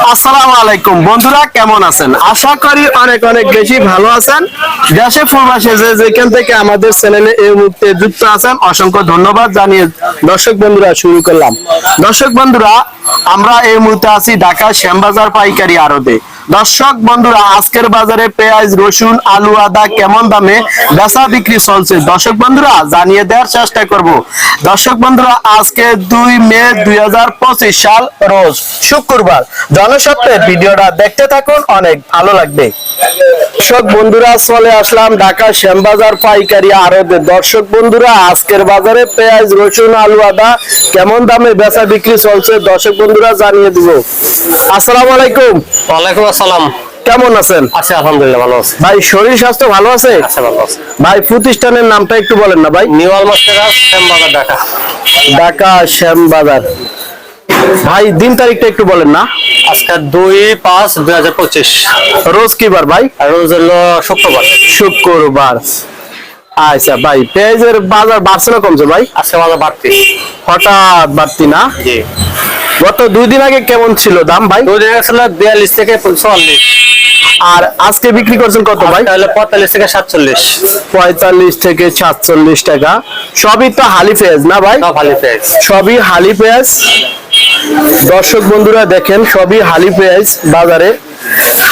আসসালামু বন্ধুরা, কেমন আছেন? আশা করি অনেক অনেক বেশি ভালো আছেন। দেশে প্রবাসে যে যেখান থেকে আমাদের চ্যানেলে এই মুহূর্তে যুক্ত আছেন, অসংখ্য ধন্যবাদ জানিয়ে দর্শক বন্ধুরা শুরু করলাম। দর্শক বন্ধুরা, আমরা এই মুহূর্তে আছি ঢাকা শ্যামবাজার পাইকারি আড়তে। দর্শক, বন্ধুরা, আজকের বাজারে পেঁয়াজ, রসুন, আলু, আদা কেমন দামে বেচা বিক্রি চলছে? দর্শক, বন্ধুরা, জানিয়ে দেওয়ার চেষ্টা করব। দর্শক, বন্ধুরা, আজকে দুই মে দুই হাজার পঁচিশ সাল, রোজ শুক্রবার। জনসত্ত্বের ভিডিওটা দেখতে থাকুন, অনেক ভালো লাগবে। দর্শক বন্ধুরা চলে আসলাম ঢাকা শ্যামবাজার পাইকারি আড়তে। দর্শক বন্ধুরা আজকের বাজারে পেঁয়াজ রসুন আলু আদা কেমন দামে বেচা বিক্রি চলছে? দর্শক বন্ধুরা জানিয়ে দিব। আসসালামু আলাইকুম। ওয়ালাইকুম আসসালাম। কেমন আছেন? আছি আলহামদুলিল্লাহ ভালো আছি। ভাই শরীর স্বাস্থ্য ভালো আছে? আচ্ছা ভালো আছি। ভাই প্রতিষ্ঠানের নামটা একটু বলেন না ভাই। নিউ আলমাস্টারাস শ্যামবাজার ঢাকা। ঢাকা শ্যামবাজার। ভাই দিন তারিখটা একটু বলেন না। আজকে দুই পাঁচ দুই হাজার পঁচিশ। রোজ কি বার ভাই রোজ হলো শুক্রবার। শুক্রবার। আচ্ছা ভাই পেঁয়াজের বাজার বাড়ছে না কমছে ভাই? আজকে বাজার বাড়তি। হঠাৎ বাড়তি না? জি। গত দুই দিন আগে কেমন ছিল দাম ভাই? দুই দিন ছিল বিয়াল্লিশ থেকে চুয়াল্লিশ। আর আজকে বিক্রি করছেন কত ভাই? তাহলে পঁয়তাল্লিশ থেকে সাতচল্লিশ। পঁয়তাল্লিশ থেকে সাতচল্লিশ টাকা। সবই তো হালি পেঁয়াজ না ভাই? সব ভালো পেঁয়াজ। সবই হালি পেঁয়াজ। দর্শক বন্ধুরা দেখেন সবই হালি পেঁয়াজ বাজারে।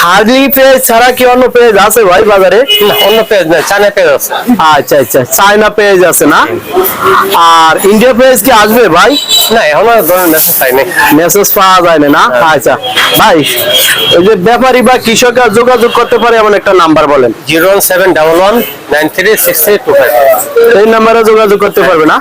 হালি পেঁয়াজ ছাড়া কি অন্য পেঁয়াজ আছে ভাই বাজারে? না অন্য পেঁয়াজ না চায়না পেঁয়াজ আছে। আচ্ছা আচ্ছা চায়না পেঁয়াজ আছে না? আর ইন্ডিয়া পেঁয়াজ কি আসবে ভাই? না এখনও ধরেন মেসেজ পাইনি মেসেজ পাওয়া যায় না? না আচ্ছা। ভাই ওই যে ব্যাপারী বা কৃষকরা যোগাযোগ করতে পারে এমন একটা নাম্বার বলেন। Zero one seven double one nine three six three two five. এই নাম্বারে যোগাযোগ করতে পারবে না?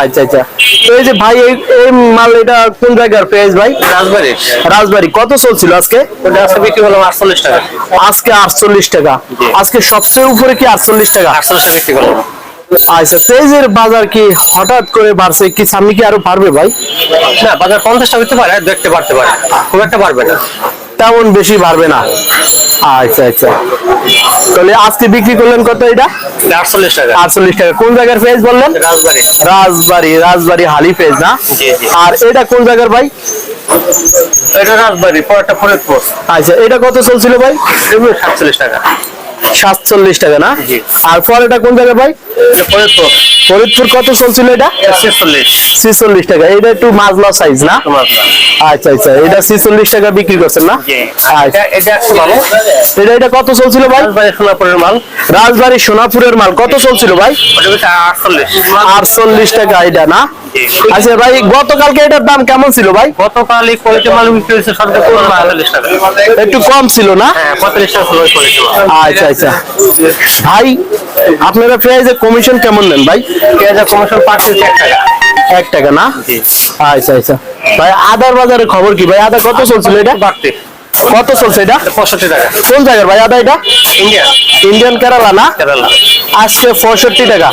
আচ্ছা আচ্ছা। তো এই যে ভাই এই এই মাল এটা কোন জায়গার পেঁয়াজ ভাই? রাজবাড়ি রাজবাড়ি। কত চলছিল আজকে? ওটা আজকে বিক্রি করলাম আটচল্লিশ টাকা। আজকে আটচল্লিশ টাকা। আজকে সবচেয়ে উপরে কি আটচল্লিশ টাকা? আটচল্লিশ টাকা বিক্রি করলাম। আচ্ছা পেঁয়াজের বাজার কি হঠাৎ করে বাড়ছে? কি সামনে কি আরও পারবে ভাই? না বাজার পঞ্চাশটা হতে পারে দেখতে পারতে পারে। খুব একটা পারবে না। তেমন বেশি বাড়বে না। আচ্ছা আচ্ছা। তাহলে আজকে বিক্রি করলেন কত এটা? আটচল্লিশ টাকা। আটচল্লিশ টাকা। কোন জায়গার পেঁয়াজ বললেন? রাজবাড়ি। রাজবাড়ি রাজবাড়ি হালি পেঁয়াজ না। আর এটা কোন জায়গার ভাই? এটা রাজবাড়ি পরেরটা ফরিদপুর। আচ্ছা এটা কত চলছিল ভাই? সাতচল্লিশ টাকা। সাতচল্লিশ টাকা না। আর কোন জায়গায় ভাই? ফরিদপুর। ফরিদপুর কত চলছিল এটা? ছেচল্লিশ। টাকা। এটা একটু মাঝলা সাইজ না? আচ্ছা আচ্ছা। এটা ছিচল্লিশ টাকা বিক্রি করছেন না? আচ্ছা। এটা এটা কত চলছিল ভাই? রাজবাড়ি সোনাপুরের মাল। রাজবাড়ি সোনাপুরের মাল। কত চলছিল ভাই? আটচল্লিশ। টাকা এটা না? আচ্ছা ভাই গতকালকে এটার দাম কেমন ছিল ভাই? গতকাল এই কোয়ালিটি মাল বিক্রি হয়েছে সরকার একটু কম ছিল না? হ্যাঁ আচ্ছা আচ্ছা। ভাই আপনারা পেঁয়াজের কমিশন কেমন নেন ভাই? পেঁয়াজের কমিশন পাঁচ কেজি এক টাকা। এক টাকা না? আচ্ছা আচ্ছা। ভাই আদার বাজারে খবর কি? ভাই আদা কত চলছিল এটা? বাড়তি। কত চলছে এটা? পঁয়ষট্টি টাকা। কোন জায়গার ভাই আদা এটা? ইন্ডিয়া ইন্ডিয়ান কেরালা না? কেরালা। আজকে পঁয়ষট্টি টাকা।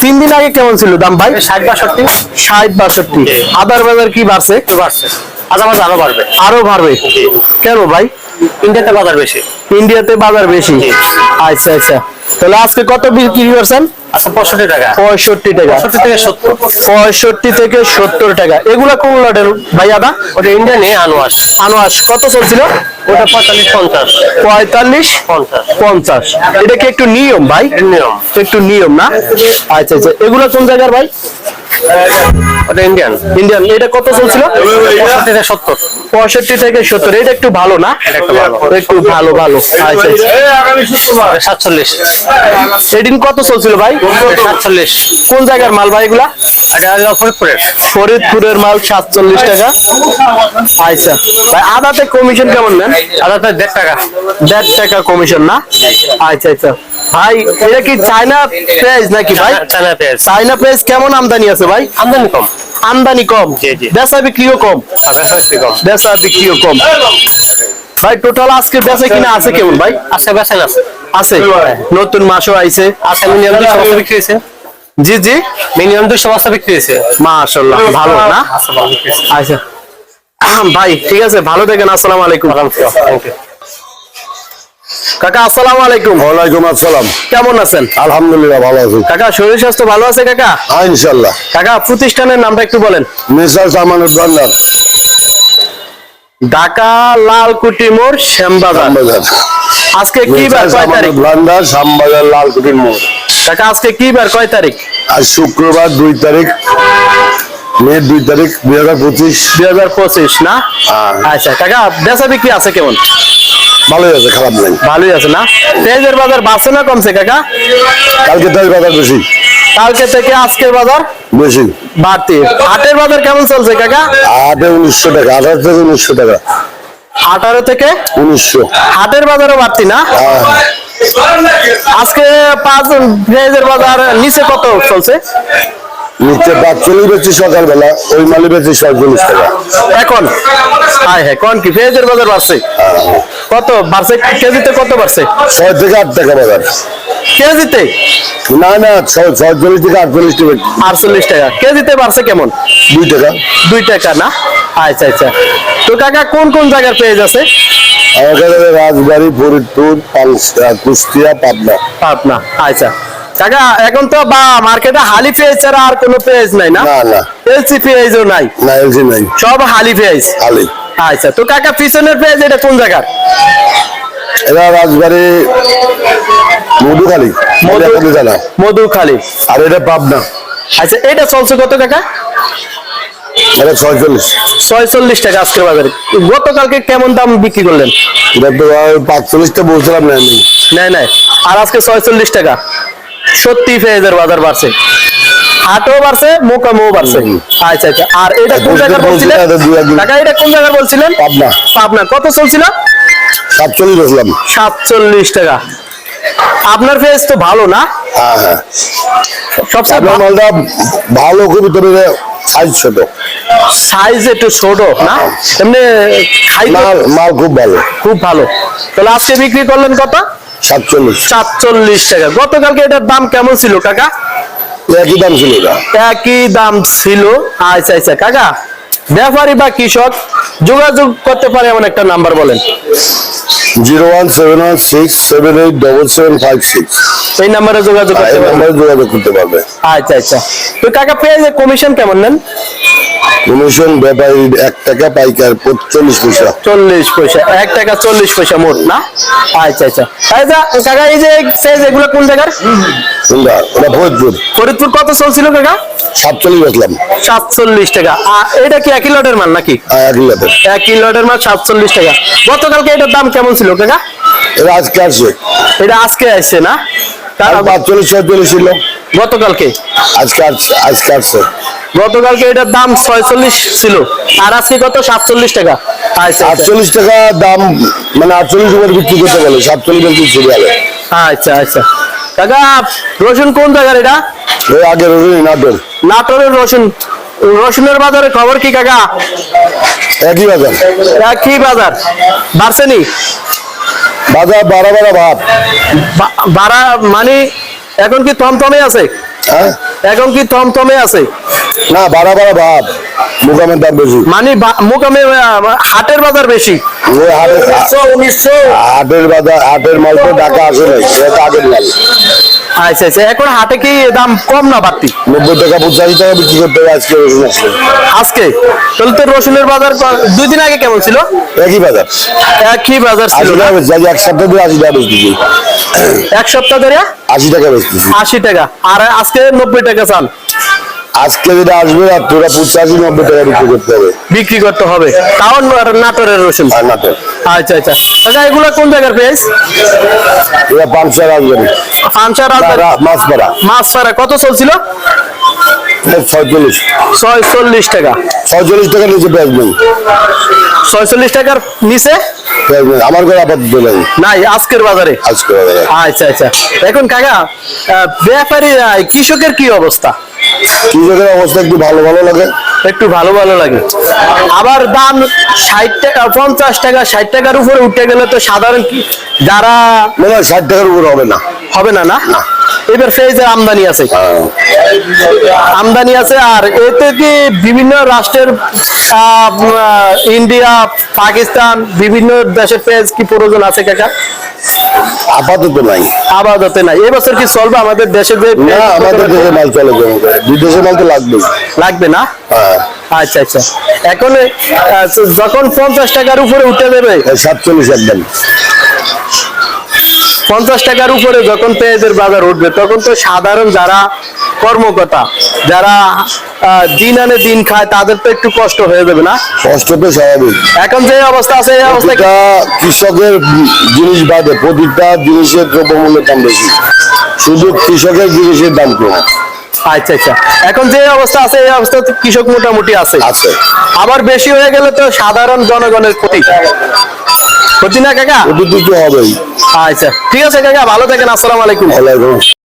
তিন দিন আগে কেমন ছিল দাম ভাই? ষাট বাষট্টি। ষাট বাষট্টি। আদার বাজার কি বাড়ছে? বাড়ছে। আধা মাঝে আরও বাড়বে। আরও বাড়বে। কেন ভাই? ইন্ডিয়াতে বাজার বেশি। ইন্ডিয়াতে বাজার বেশি। আচ্ছা আচ্ছা। তাহলে আজকে কত বিক্রি করছেন? আচ্ছা পঁয়ষট্টি টাকা। পঁয়ষট্টি টাকা। পঁয়ষট্টি থেকে সত্তর। পঁয়ষট্টি থেকে সত্তর টাকা। এগুলা কোন লটের ভাই আদা? ওটা ইন্ডিয়া নিয়ে আনোয়াস আনোয়াস কত চলছিল? ওটা পঁয়তাল্লিশ পঞ্চাশ। পঁয়তাল্লিশ পঞ্চাশ। এটা কি একটু নিয়ম ভাই? নিয়ম। একটু নিয়ম না? আচ্ছা আচ্ছা। এগুলা কোন জায়গার ভাই? ওটা ইন্ডিয়ান ইন্ডিয়ান এটা কত চলছিল? পঁয়ষট্টি থেকে সত্তর। পঁয়ষট্টি থেকে সত্তর এটা একটু ভালো না? একটু ভালো। ভালো আচ্ছা আচ্ছা। সাতচল্লিশ। সেদিন কত চলছিল ভাই? সাতচল্লিশ। কোন জায়গার মাল ভাই এগুলা? ফরিদপুরের। ফরিদপুরের মাল সাতচল্লিশ টাকা। আচ্ছা। ভাই আদাতে কমিশন কেমন নেন? আদাতে দেড় টাকা। দেড় টাকা কমিশন না? আচ্ছা আচ্ছা। ভাই এটা কি চায়না পেঁয়াজ নাকি ভাই? চায়না পেঁয়াজ চায়না পেঁয়াজ কেমন আমদানি আছে ভাই? আমদানি কম। আমদানি কম। বেচা বিক্রিও কম। একটু কম। বেচা বিক্রিও কম। ভাই টোটাল আজকে বেচা কিনা আছে কেমন ভাই? আজকে বেচেন আছে। আছে। নতুন মাসও আইছে। আজকে মিনিমাম দুশো বিক্রি হয়েছে। জি জি। মিনিমাম দুশো বস্তা বিক্রি হয়েছে। মাশাআল্লাহ ভালো না? আচ্ছা আচ্ছা। ভাই ঠিক আছে ভালো থাকেন আসসালামু আলাইকুম। থ্যাংক ইউ কাকা আসসালামু আলাইকুম। ওয়ালাইকুম আসসালাম। কেমন আছেন? আলহামদুলিল্লাহ ভালো আছি। কাকা শরীর স্বাস্থ্য ভালো আছে কাকা? হ্যাঁ ইনশাল্লাহ কাকা প্রতিষ্ঠানের নামটা একটু বলেন। ভান্ডার ঢাকা লালকুটি মোড় শ্যামবাজার। আজকে কি বার কয় তারিখ? ভান্ডার শ্যামবাজার লালকুটির মোড়। কাকা আজকে কি বার কয় তারিখ? আজ শুক্রবার দুই তারিখ। মে দুই তারিখ দুই হাজার পঁচিশ। দুই হাজার পঁচিশ না? হ্যাঁ। আচ্ছা কাকা বেচা বিক্রি আছে কেমন? ভালোই আছে খারাপ নেই। ভালোই আছে না? পেঁয়াজের বাজার বাড়ছে না কমছে কাকা? কালকে তাই বাজার বেশি। কালকে থেকে আজকের বাজার বেশি। বাড়তি। হাটের বাজার কেমন চলছে কাকা? আটে উনিশশো টাকা আঠারো থেকে উনিশশো টাকা। আঠারো থেকে? উনিশশো। হাটের বাজারও বাড়তি না? হ্যাঁ। আজকে পাঁচ পেঁয়াজের বাজার নিচে কত চলছে? নিচে পাঁচচল্লিশ বেচি সকালবেলা ওই মালি বেচি সাতচল্লিশ টাকা এখন? হ্যাঁ হ্যাঁ কোন কি পেঁয়াজের বাজার বাড়ছে? কত বাড়ছে? কেজিতে কত বাড়ছে? ছয় থেকে আট টাকা বাজার। কেজিতে? না না ছয় ছয়চল্লিশ থেকে আটচল্লিশ টাকা। আটচল্লিশ টাকা। কেজিতে বাড়ছে কেমন? দুই টাকা। দুই টাকা না? আচ্ছা আচ্ছা। তো কাকা কোন কোন জায়গার পেঁয়াজ আছে? আমার কাছে রাজবাড়ি ফরিদপুর কুষ্টিয়া পাবনা। পাবনা। আচ্ছা। কাকা এখন তো বা মার্কেটে হালি পেঁয়াজ ছাড়া আর কোনো পেঁয়াজ নাই না? না এলসি পেঁয়াজও নাই? না এলসি নাই। সব হালি পেঁয়াজ খালি আচ্ছা তো কাকা পিছনের পেঁয়াজ এটা কোন জায়গার? এরা রাজবাড়ি মধুখালী মধুখালী জানা আর এটা পাবনা। আচ্ছা এটা চলছে কত কাকা? এটা ছয়চল্লিশ। ছয়চল্লিশ টাকা আজকের বাজারে। গতকালকে কেমন দাম বিক্রি করলেন? এটা পাঁচচল্লিশটা বলছিলাম না আমি আর আজকে ছয়চল্লিশ টাকা। সত্যি পেঁয়াজের বাজার বাড়ছে। হাটও বাড়ছে মোকামও বাড়ছে। আচ্ছা আচ্ছা। আর এটা কোন বলছি বলছিলেন? টাকা এটা কোন জায়গার বলছিলেন? পাবনা। পাবনা। কত চলছিল? সাতচল্লিশ বসলাম সাতচল্লিশ টাকা। আপনার পেঁয়াজ তো ভালো না? হ্যাঁ হ্যাঁ। সবচেয়ে মালটা ভালো খুবই তবে সাইজ ছোট। সাইজ একটু ছোট না? এমনি খাইতে মাল মাল খুব ভালো। খুব ভালো। তাহলে আজকে বিক্রি করলেন কত? সাতচল্লিশ। সাতচল্লিশ টাকা। গতকালকে এটার দাম কেমন ছিল কাকা? একই দাম ছিল একই দাম ছিল। আচ্ছা আচ্ছা কাকা। ব্যাপারী বা কৃষক যোগাযোগ করতে পারে এমন একটা নাম্বার বলেন। Zero one seven one six seven eight double seven five six. এই নাম্বারে যোগাযোগ করতে যোগাযোগ করতে পারবে। আচ্ছা আচ্ছা। তো কাকা পেঁয়াজের কমিশন কেমন নেন? কমিশন ব্যাপারী এক টাকা পাইকার চল্লিশ পয়সা। চল্লিশ পয়সা এক টাকা চল্লিশ পয়সা মোট না? আচ্ছা আচ্ছা। কাকা এই যে পেঁয়াজ এগুলো কোন জায়গার? ফরিদপুর। ফরিদপুর কত চলছিল কাকা? সাতচল্লিশ বেচলাম। সাতচল্লিশ টাকা। আর এটা কি একই লটের মাল নাকি? হ্যাঁ, একই লাভের একই লটের মাল সাতচল্লিশ টাকা। গতকালকে এটার দাম কেমন ছিল কাকা? এটা আজকে আসছে। এটা আজকে আসছে না? কাকা, পাঁচচল্লিশ ছয়চল্লিশ ছিল। গতকালকে? আজকে আজকে আসছে। গতকালকে এটার দাম ছয়চল্লিশ ছিল আর আজকে কত? সাতচল্লিশ টাকা। আচ্ছা আচ্ছা। আটচল্লিশ টাকা দাম মানে আটচল্লিশ উপর বিক্রি করতে গেলে সাতচল্লিশ বিক্রি সিরিয়ালে আচ্ছা আচ্ছা। কাকা রসুন কোন জায়গার এটা? ওই আগে রোজই নাটোর। নাটোরের রসুন। রসুনের বাজারে খবর কি কাকা? একই বাজার। একই বাজার। বাড়ছেনি বাজার বাড়া বাড়া ভাব বাড়া মানে এখন কি থমথমে আছে? হ্যাঁ। এখন কি থমথমে আছে? না বাড়া বাড়া ভাব মুকামের দাম বেশি। মানে মোকামে হাটের বাজার বেশি? হাটের বাজার হাটের মাল তো ঢাকা আসে নাই তো আগের মাল। আচ্ছা আচ্ছা। এখন হাটে কি দাম কম না বাড়তি? নব্বই টাকা পঁচাশি টাকা বিক্রি করতে হবে আজকে রসুন আসলে আজকে? তাহলে তো রসুনের বাজার দুই দিন আগে কেমন ছিল? একই বাজার। একই বাজার ছিল এক সপ্তাহ ধরে আশি টাকা বেচতেছি। এক সপ্তাহ ধরে? আশি টাকা বেচতেছি। আশি টাকা। আর আজকে নব্বই টাকা চাল। আজকে যদি আসবে আর তোরা পঁচাশি নব্বই টাকা বিক্রি করতে হবে। বিক্রি করতে হবে। তাও নাটোরের রসুন। নাটোর। আচ্ছা আচ্ছা। আচ্ছা এগুলো কোন জায়গার পেঁয়াজ? এরা পাঁচশো রাজবাড়ি। ফানসা রাজবাড়ি? মাছপাড়া। মাছ ফারা কত চলছিল? ছয়চল্লিশ। ছয়চল্লিশ টাকা। ছয়চল্লিশ টাকা নিচে পেঁয়াজ নেই। ছয়চল্লিশ টাকার নিচে? আমার ঘরে আপাতত নেই। নাই আজকের বাজারে? আচ্ছা আচ্ছা। এখন কাকা ব্যাপারী কৃষকের কি অবস্থা? কৃষকের অবস্থা একটু ভালো ভালো লাগে। একটু ভালো ভালো লাগে। আবার দাম ষাট টাকা পঞ্চাশ টাকা ষাট টাকার উপরে উঠে গেলে তো সাধারণ কি- যারা ষাট টাকার উপর হবে না। হবে না না? এবার ফেজের আমদানি আছে। আমদানি আছে আর এতে কি বিভিন্ন রাষ্ট্রের ইন্ডিয়া পাকিস্তান বিভিন্ন দেশের পেঁয়াজ কি প্রয়োজন আছে কাকা? আপাতত নাই। আবাদতে নাই। এবছর কি চলবে আমাদের দেশে যে না আমাদের দেশে মাল চলে যাবে। বিদেশে মাল তো লাগবেই। লাগবে না? হ্যাঁ। আচ্ছা আচ্ছা। এখন যখন পঞ্চাশ টাকার উপরে উঠে দেবে সাতচল্লিশ একদম। পঞ্চাশ টাকার উপরে যখন পেঁয়াজের বাজার উঠবে তখন তো সাধারণ যারা কর্মকর্তা যারা দিন আনে দিন খায় তাদের তো একটু কষ্ট হয়ে যাবে না? কষ্ট তো স্বাভাবিক। এখন যে অবস্থা আছে এই প্রতিটা কৃষকের জিনিস বাদে প্রতিটা জিনিসের দ্রব্যমূল্যের দাম বেশি। শুধু কৃষকের জিনিসের দাম কম। আচ্ছা আচ্ছা। এখন যে অবস্থা আছে এই অবস্থা কৃষক মোটামুটি আছে। আছে। আবার বেশি হয়ে গেলে তো সাধারণ জনগণের ক্ষতি। ক্ষতি না কাকা? দুধ তো হবেই আচ্ছা ঠিক আছে কাকা ভালো থাকেন আসসালামু আলাইকুম। আলাইকুম